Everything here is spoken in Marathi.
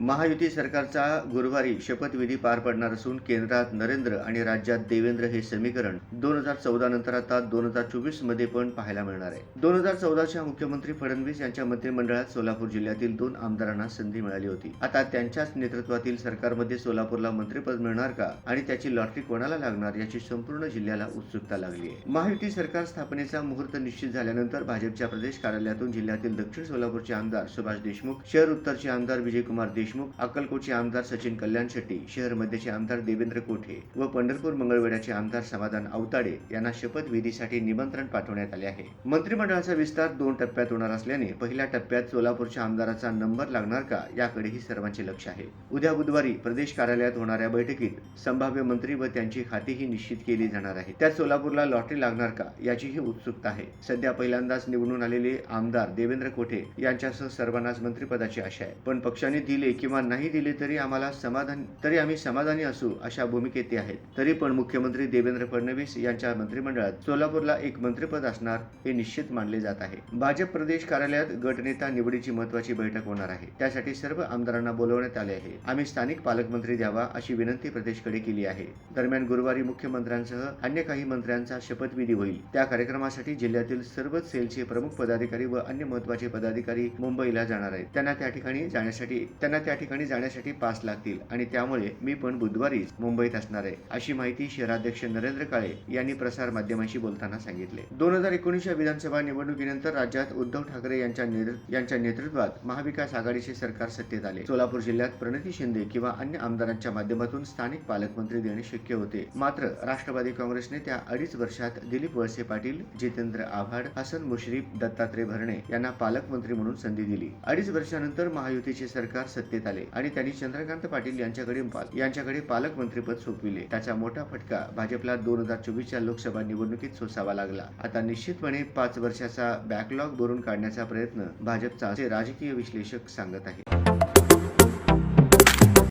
महायुती सरकारचा गुरुवारी शपथविधी पार पडणार असून केंद्रात नरेंद्र आणि राज्यात देवेंद्र हे समीकरण दोन हजार चौदा नंतर आता दोन हजार चोवीसमध्ये पण पाहायला मिळणार आहे. दोन हजार चौदाच्या मुख्यमंत्री फडणवीस यांच्या मंत्रिमंडळात सोलापूर जिल्ह्यातील दोन आमदारांना संधी मिळाली होती. आता त्यांच्याच नेतृत्वातील सरकारमध्ये सोलापूरला मंत्रिपद मिळणार का आणि त्याची लॉटरी कोणाला लागणार याची संपूर्ण जिल्ह्याला उत्सुकता लागली आहे. महायुती सरकार स्थापनेचा मुहूर्त निश्चित झाल्यानंतर भाजपच्या प्रदेश कार्यालयातून जिल्ह्यातील दक्षिण सोलापूरचे आमदार सुभाष देशमुख शहर उत्तरचे आमदार विजयकुमार देशमुख अक्कलकोटचे आमदार सचिन कल्याण शेट्टी शहर मध्यचे आमदार देवेंद्र कोठे व पंढरपूर मंगळवेढ्याचे आमदार समाधान अवताडे यांना शपथविधीसाठी निमंत्रण पाठवण्यात आले आहे. मंत्रिमंडळाचा विस्तार दोन टप्प्यात होणार असल्याने पहिल्या टप्प्यात सोलापूरच्या आमदाराचा नंबर लागणार का याकडेही सर्वांचे लक्ष आहे. उद्या बुधवारी प्रदेश कार्यालयात होणाऱ्या बैठकीत संभाव्य मंत्री व त्यांची खातीही निश्चित केली जाणार आहे. त्यात सोलापूरला लॉटरी लागणार का याचीही उत्सुकता आहे. सध्या पहिल्यांदाच निवडून आलेले आमदार देवेंद्र कोठे यांच्यासह सर्वांनाच मंत्रिपदाची आशा आहे. पण पक्षाने दिले किंवा नाही दिले तरी आम्हाला समाधान तरी आम्ही समाधानी असू अशा भूमिकेत ते आहेत. तरी पण मुख्यमंत्री देवेंद्र फडणवीस यांच्या मंत्रिमंडळात सोलापूरला एक मंत्रिपद असणार हे निश्चित मानले जात आहे. भाजप प्रदेश कार्यालयात गटनेता निवडीची महत्वाची बैठक होणार आहे. त्यासाठी सर्व आमदारांना बोलवण्यात आले आहे. आम्ही स्थानिक पालकमंत्री द्यावा अशी विनंती प्रदेशकडे केली आहे. दरम्यान गुरुवारी मुख्यमंत्र्यांसह अन्य काही मंत्र्यांचा शपथविधी होईल. त्या कार्यक्रमासाठी जिल्ह्यातील सर्वच सेलचे प्रमुख पदाधिकारी व अन्य महत्त्वाचे पदाधिकारी मुंबईला जाणार आहेत. त्यांना त्या ठिकाणी जाण्यासाठी त्यांना त्या त्या ठिकाणी जाण्यासाठी पास लागतील आणि त्यामुळे मी पण बुधवारीच मुंबईत असणार आहे अशी माहिती शहराध्यक्ष नरेंद्र काळे यांनी प्रसार माध्यमांशी बोलताना सांगितले. दोन हजार एकोणीसच्या विधानसभा निवडणुकीनंतर राज्यात उद्धव ठाकरे यांच्या यांच्या नेतृत्वात महाविकास आघाडीचे सरकार सत्तेत आले. सोलापूर जिल्ह्यात प्रणिती शिंदे किंवा अन्य आमदारांच्या माध्यमातून स्थानिक पालकमंत्री देणे शक्य होते. मात्र राष्ट्रवादी काँग्रेसने त्या अडीच वर्षात दिलीप वळसे पाटील जितेंद्र आव्हाड हसन मुश्रीफ दत्तात्रय भरणे यांना पालकमंत्री म्हणून संधी दिली. अडीच वर्षानंतर महायुतीचे सरकार सत्तेत आले आणि त्यांनी चंद्रकांत पाटील यांच्याकडे पाल- यांच्याकडे पालकमंत्रीपद सोपविले. त्याचा मोठा फटका भाजपला दोन हजार चोवीसच्या लोकसभा निवडणुकीत सोसावा लागला. आता निश्चितपणे पाच वर्षाचा बॅकलॉग भरून काढण्याचा प्रयत्न भाजपचा असे राजकीय विश्लेषक सांगत आहेत.